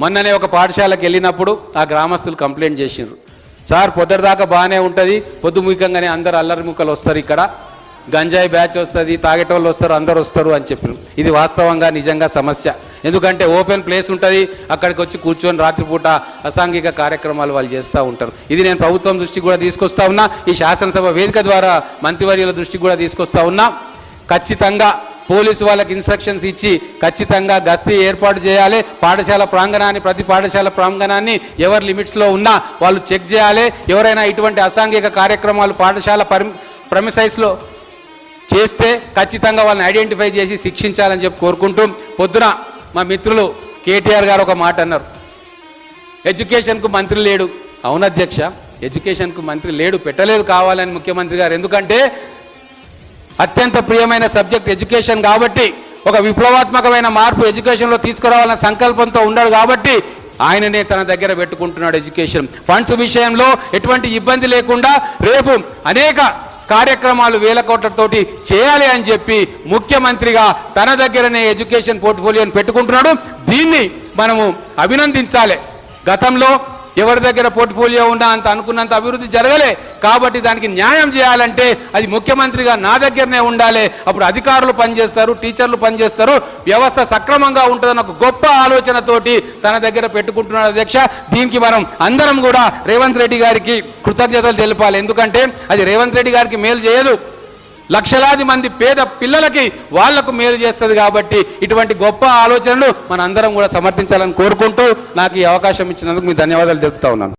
మొన్ననే ఒక పాఠశాలకు వెళ్ళినప్పుడు ఆ గ్రామస్తులు కంప్లైంట్ చేసిండ్రు. సార్ పొద్దుదాకా బాగానే ఉంటుంది పొద్దుముఖంగానే అందరు అల్లరి ముక్కలు వస్తారు ఇక్కడ. గంజాయి బ్యాచ్ వస్తుంది తాగేటోళ్ళు వస్తారు అందరు వస్తారు అని చెప్పారు. ఇది వాస్తవంగా నిజంగా సమస్య. ఎందుకంటే ఓపెన్ ప్లేస్ ఉంటుంది అక్కడికి వచ్చి కూర్చొని రాత్రిపూట అసాంఘిక కార్యక్రమాలు వాళ్ళు చేస్తూ ఉంటారు. ఇది నేను ప్రభుత్వం దృష్టికి కూడా తీసుకొస్తా ఉన్నా ఈ శాసనసభ వేదిక ద్వారా మంత్రివర్యుల దృష్టికి కూడా తీసుకొస్తా ఉన్నా. ఖచ్చితంగా పోలీసు వాళ్ళకి ఇన్స్ట్రక్షన్స్ ఇచ్చి ఖచ్చితంగా గస్తీ ఏర్పాటు చేయాలి. పాఠశాల ప్రాంగణాన్ని ప్రతి పాఠశాల ప్రాంగణాన్ని ఎవరి లిమిట్స్లో ఉన్నా వాళ్ళు చెక్ చేయాలి. ఎవరైనా ఇటువంటి అసాంఘిక కార్యక్రమాలు పాఠశాల పరి ప్రమిసైస్లో చేస్తే ఖచ్చితంగా వాళ్ళని ఐడెంటిఫై చేసి శిక్షించాలని చెప్పి కోరుకుంటూ పొద్దున మా మిత్రులు కేటీఆర్ గారు ఒక మాట అన్నారు. ఎడ్యుకేషన్కు మంత్రి లేడు. అవును అధ్యక్ష ఎడ్యుకేషన్కు మంత్రి లేడు పెట్టలేదు కావాలని ముఖ్యమంత్రి గారు. ఎందుకంటే అత్యంత ప్రియమైన సబ్జెక్ట్ ఎడ్యుకేషన్ కాబట్టి ఒక విప్లవాత్మకమైన మార్పు ఎడ్యుకేషన్లో తీసుకురావాలన్న సంకల్పంతో ఉన్నాడు కాబట్టి ఆయననే తన దగ్గర పెట్టుకుంటున్నాడు ఎడ్యుకేషన్. ఫండ్స్ విషయంలో ఎటువంటి ఇబ్బంది లేకుండా రేపు అనేక కార్యక్రమాలు వేల కోట్లతోటి చేయాలి అని చెప్పి ముఖ్యమంత్రిగా తన దగ్గరనే ఎడ్యుకేషన్ పోర్ట్ఫోలియోని పెట్టుకుంటున్నాడు. దీన్ని మనము అభినందించాలి. గతంలో ఎవరి దగ్గర పోర్ట్ఫోలియో ఉన్నా అంత అనుకున్నంత అభివృద్ధి జరగలే. కాబట్టి దానికి న్యాయం చేయాలంటే అది ముఖ్యమంత్రిగా నా దగ్గరనే ఉండాలి. అప్పుడు అధికారులు పనిచేస్తారు టీచర్లు పనిచేస్తారు. వ్యవస్థ సక్రమంగా ఉంటుందన్న ఒక గొప్ప ఆలోచనతోటి తన దగ్గర పెట్టుకుంటున్నాడు అధ్యక్ష. దీనికి మనం అందరం కూడా రేవంత్ రెడ్డి గారికి కృతజ్ఞతలు తెలపాలి. ఎందుకంటే అది రేవంత్ రెడ్డి గారికి మేలు చేయదు. లక్షలాది మంది పేద పిల్లలకి వాళ్ళకు మేలు చేస్తుంది కాబట్టి ఇటువంటి గొప్ప ఆలోచనలు మన అందరం కూడా సమర్థించాలని కోరుకుంటూ నాకు ఈ అవకాశం ఇచ్చినందుకు మీ ధన్యవాదాలు తెలుపుతా ఉన్నాను.